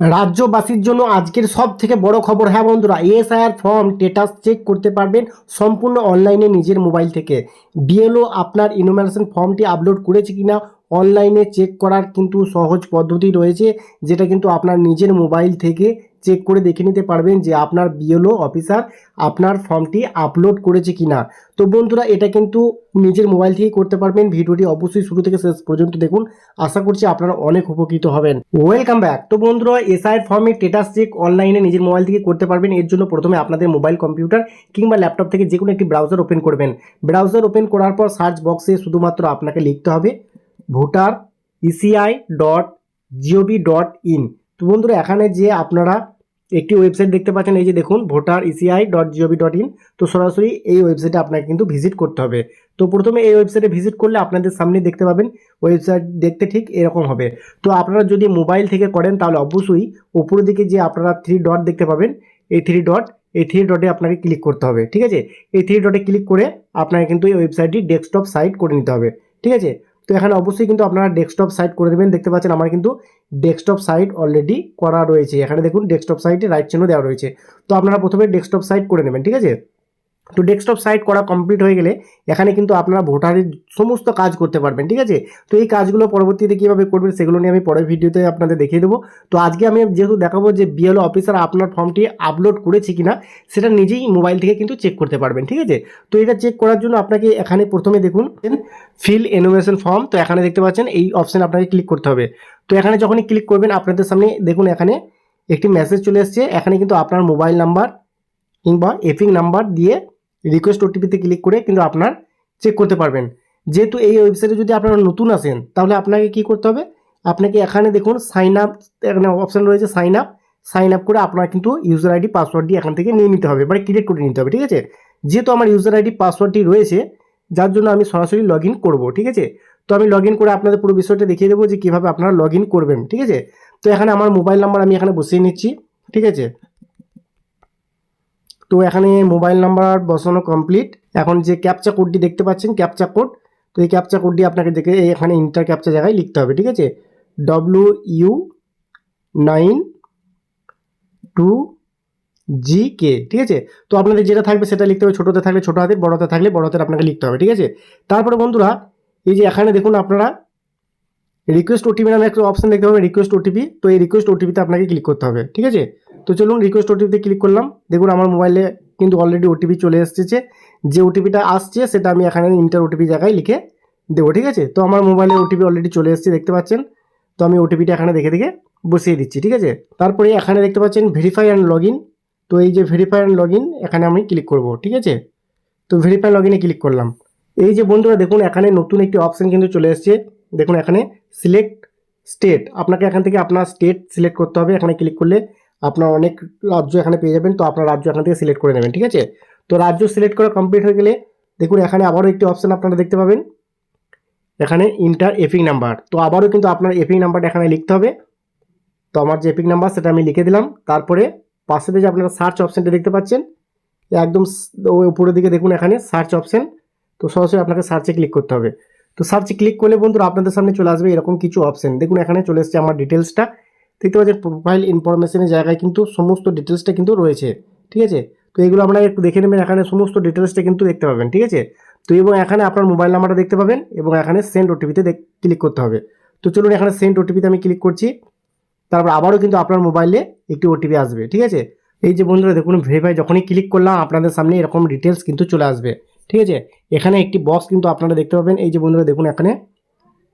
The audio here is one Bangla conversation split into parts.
রাজ্যবাসীর জন্য আজকের সব থেকে বড় খবর। হ্যাঁ বন্ধুরা এসআইআর ফর্ম স্টেটাস চেক করতে পারবেন সম্পূর্ণ অনলাইনে নিজের মোবাইল থেকে। বিএলও আপনার ইনোমিনেশন ফর্মটি আপলোড করেছে কিনা অনলাইনে চেক করার কিন্তু সহজ পদ্ধতি রয়েছে, যেটা কিন্তু আপনার নিজের মোবাইল থেকে চেক করে দেখে নিতে পারবেন যে আপনার বিএলও অফিসার আপনার ফর্মটি আপলোড করেছে কিনা। তো বন্ধুরা, এটা কিন্তু নিজের মোবাইল থেকেই করতে পারবেন। ভিডিওটি অবশ্যই শুরু থেকে শেষ পর্যন্ত দেখুন। আশা করছি আপনারা অনেক উপকৃত হবেন। ওয়েলকাম ব্যাক তো বন্ধুরা এসআইয়ের ফর্মে স্টেটাস চেক অনলাইনে নিজের মোবাইল থেকে করতে পারবেন। এর জন্য প্রথমে আপনাদের মোবাইল কম্পিউটার কিংবা ল্যাপটপ থেকে যে কোনো একটি ব্রাউজার ওপেন করবেন। ব্রাউজার ওপেন করার পর সার্চ বক্সে শুধুমাত্র আপনাকে লিখতে হবে। Voter ECI dot GOV dot in তো বন্ধুরা, এখানে যে আপনারা একটি ওয়েবসাইট দেখতে পাচ্ছেন, এই যে দেখুন, voter ECI dot GOV dot in তো সরাসরি এই ওয়েবসাইটে আপনাকে কিন্তু ভিজিট করতে হবে। তো প্রথমে এই ওয়েবসাইটে ভিজিট করলে আপনাদের সামনে দেখতে পাবেন ওয়েবসাইট দেখতে ঠিক এরকম হবে। তো আপনারা যদি মোবাইল থেকে করেন, তাহলে অবশ্যই উপরের দিকে যে আপনারা থ্রি ডট দেখতে পাবেন, এই থ্রি ডট এই থ্রি ডটে আপনাকে ক্লিক করতে হবে, ঠিক আছে? এই থ্রি ডটে ক্লিক করে আপনাকে কিন্তু এই ওয়েবসাইটটি ডেস্কটপ সাইট করে নিতে হবে, ঠিক আছে? তো এখানে অবশ্যই কিন্তু আপনারা ডেস্কটপ সাইট করে দেবেন। দেখতে পাচ্ছেন আমার কিন্তু ডেস্কটপ সাইট অলরেডি করা রয়েছে। এখানে দেখুন ডেস্কটপ সাইটে রাইট চিহ্ন দেওয়া রয়েছে। তো আপনারা প্রথমে ডেস্কটপ সাইট করে নেবেন, ঠিক আছে? তো ডেস্কটপ সাইট করা কমপ্লিট হয়ে গেলে এখানে কিন্তু আপনারা ভোটারের সমস্ত কাজ করতে পারবেন, ঠিক আছে? তো এই কাজগুলো পরবর্তীতে কীভাবে করবেন সেগুলো নিয়ে আমি পরের ভিডিওতে আপনাদের দেখিয়ে দেবো। তো আজকে আমি যেহেতু দেখাবো যে বিএলও অফিসার আপনার ফর্মটি আপলোড করেছে কিনা, সেটা নিজেই মোবাইল থেকে কিন্তু চেক করতে পারবেন, ঠিক আছে? তো এটা চেক করার জন্য আপনাকে এখানে প্রথমে দেখুন ফিল এনোভেশন ফর্ম তো এখানে দেখতে পাচ্ছেন এই অপশানে আপনাকে ক্লিক করতে হবে। তো এখানে যখনই ক্লিক করবেন, আপনাদের সামনে দেখুন এখানে একটি মেসেজ চলে এসছে, এখানে কিন্তু আপনার মোবাইল নাম্বার কিংবা এপিং নাম্বার দিয়ে রিকোয়েস্ট ওটিপিতে ক্লিক করে কিন্তু আপনার চেক করতে পারবেন। যেহেতু এই ওয়েবসাইটে যদি আপনারা নতুন আসেন তাহলে আপনাকে কি করতে হবে? আপনাকে এখানে দেখুন সাইন আপ এখানে অপশান রয়েছে সাইন আপ সাইন আপ করে আপনার কিন্তু ইউজার আইডি পাসওয়ার্ডটি এখান থেকে নিয়ে নিতে হবে মানে ক্রিয়েট করে নিতে হবে, ঠিক আছে? যেহেতু আমার ইউজার আইডি পাসওয়ার্ডটি রয়েছে, যার জন্য আমি সরাসরি লগ ইন করব, ঠিক আছে? তো আমি লগ ইন করে আপনাদের পুরো বিষয়টা দেখিয়ে দেবো যে কীভাবে আপনারা লগ ইন করবেন, ঠিক আছে? তো এখানে আমার মোবাইল নাম্বার আমি এখানে বসিয়ে নিচ্ছি, ঠিক আছে? তো এখানে মোবাইল নাম্বার বসানো কমপ্লিট এখন যে ক্যাপচা কোডটি দেখতে পাচ্ছেন ক্যাপচা কোড তো এই ক্যাপচা কোডটি আপনাকে দেখে এখানে ইন্টার ক্যাপচা জায়গায় লিখতে হবে, ঠিক আছে? W U nine two G K ঠিক আছে? তো আপনাদের যেটা থাকবে সেটা লিখতে হবে, ছোটোতে থাকলে ছোটো হাতের বড় হাতে থাকলে বড় হাতের আপনাকে লিখতে হবে, ঠিক আছে? তারপরে বন্ধুরা, এই যে এখানে দেখুন আপনারা রিকোয়েস্ট ওটিপি নামে একটা অপশান দেখতে পাবেন রিকোয়েস্ট ওটিপি তো এই রিকোয়েস্ট ওটিপিতে আপনাকে ক্লিক করতে হবে, ঠিক আছে? তো চলুন রিকোয়েস্ট ওটিপিতে ক্লিক করলাম। দেখুন আমার মোবাইলে কিন্তু অলরেডি ওটিপি চলে এসেছে। যে ওটিপিটা আসছে, সেটা আমি এখানে ইন্টার ওটিপি জায়গায় লিখে দেবো, ঠিক আছে? তো আমার মোবাইলে ওটিপি অলরেডি চলে এসেছে, দেখতে পাচ্ছেন? তো আমি ওটিপিটা এখানে দেখে দেখে বসিয়ে দিচ্ছি, ঠিক আছে? তারপরে এখানে দেখতে পাচ্ছেন ভেরিফাই অ্যান্ড লগ তো এই যে ভেরিফাই অ্যান্ড লগ এখানে আমি ক্লিক করব, ঠিক আছে? তো ভেরিফাই লগ ক্লিক করলাম। এই যে বন্ধুরা, দেখুন এখানে নতুন একটি অপশান কিন্তু চলে এসেছে। দেখুন এখানে সিলেক্ট স্টেট আপনাকে এখান থেকে আপনার স্টেট সিলেক্ট করতে হবে। এখানে ক্লিক করলে আপনার অনেক রাজ্য এখানে পেয়ে যাবেন, তো আপনার রাজ্য এখান থেকে সিলেক্ট করে নেবেন, ঠিক আছে? তো রাজ্য সিলেক্ট করা কমপ্লিট হয়ে গেলে, দেখুন এখানে আবারও একটি অপশান আপনারা দেখতে পাবেন। এখানে ইন্টার এপিং নাম্বার তো আবারও কিন্তু আপনার এপিং নাম্বারটা এখানে লিখতে হবে। তো আমার যে এপিং নাম্বার সেটা আমি লিখে দিলাম। তারপরে পাশে যে আপনারা সার্চ অপশানটা দেখতে পাচ্ছেন, একদম উপরের দিকে দেখুন এখানে সার্চ অপশান তো সরাসরি আপনাকে সার্চে ক্লিক করতে হবে। তো সার্চে ক্লিক করলে বন্ধুরা, আপনাদের সামনে চলে আসবে এরকম কিছু অপশান দেখুন এখানে চলে এসছে আমার ডিটেলসটা দেখতে পাচ্ছেন প্রোফাইল ইনফরমেশনের জায়গায় কিন্তু সমস্ত ডিটেলসটা কিন্তু রয়েছে, ঠিক আছে? তো এগুলো আপনারা একটু দেখে নেবেন, এখানে সমস্ত ডিটেলসটা কিন্তু দেখতে পাবেন, ঠিক আছে? তো এবং এখানে আপনার মোবাইল নাম্বারটা দেখতে পাবেন এবং এখানে সেন্ড ওটিপিতে ক্লিক করতে হবে। তো চলুন এখানে সেন্ড ওটিপিতে আমি ক্লিক করছি, তারপর আবারও কিন্তু আপনার মোবাইলে একটি ওটিপি আসবে, ঠিক আছে? এই যে বন্ধুরা, দেখুন ভেরিফাই যখনই ক্লিক করলাম, আপনাদের সামনে এরকম ডিটেলস কিন্তু চলে আসবে, ঠিক আছে? এখানে একটি বক্স কিন্তু আপনারা দেখতে পাবেন, এই যে বন্ধুরা, দেখুন এখানে।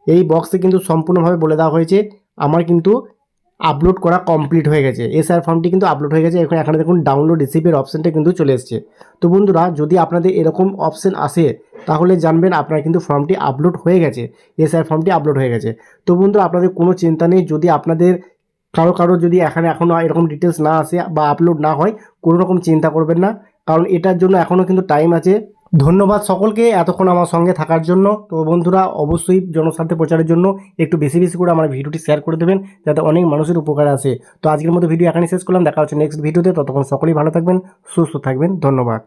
এই বক্সে কিন্তু সম্পূর্ণভাবে বলে দেওয়া হয়েছে, আমার কিন্তু আপলোড করা কমপ্লিট হয়ে গেছে। এসআর ফর্মটি কিন্তু আপলোড হয়ে গেছে। এখন এখানে দেখুন ডাউনলোড রিসিপের অপশানটা কিন্তু চলে এসছে। তো বন্ধুরা, যদি আপনাদের এরকম অপশান আসে, তাহলে জানবেন আপনার কিন্তু ফর্মটি আপলোড হয়ে গেছে। এসআর ফর্মটি আপলোড হয়ে গেছে। তো বন্ধুরা, আপনাদের কোনো চিন্তা নেই। যদি আপনাদের কারও কারও যদি এখানে এখনও এরকম ডিটেলস না আসে বা আপলোড না হয়, কোনো রকম চিন্তা করবেন না। কারণ এটার জন্য এখনও কিন্তু টাইম আছে। ধন্যবাদ সকলকে এতক্ষণ আমার সঙ্গে থাকার জন্য। তো বন্ধুরা, অবশ্যই জনস্বার্থে প্রচারের জন্য একটু বেশি বেশি করে আমার ভিডিওটি শেয়ার করে দেবেন, যাতে অনেক মানুষের উপকার আসে। তো আজকের মতো ভিডিও এখানে শেষ করলাম। দেখা হচ্ছে নেক্সট ভিডিওতে। ততক্ষণ সকলেই ভালো থাকবেন, সুস্থ থাকবেন। ধন্যবাদ।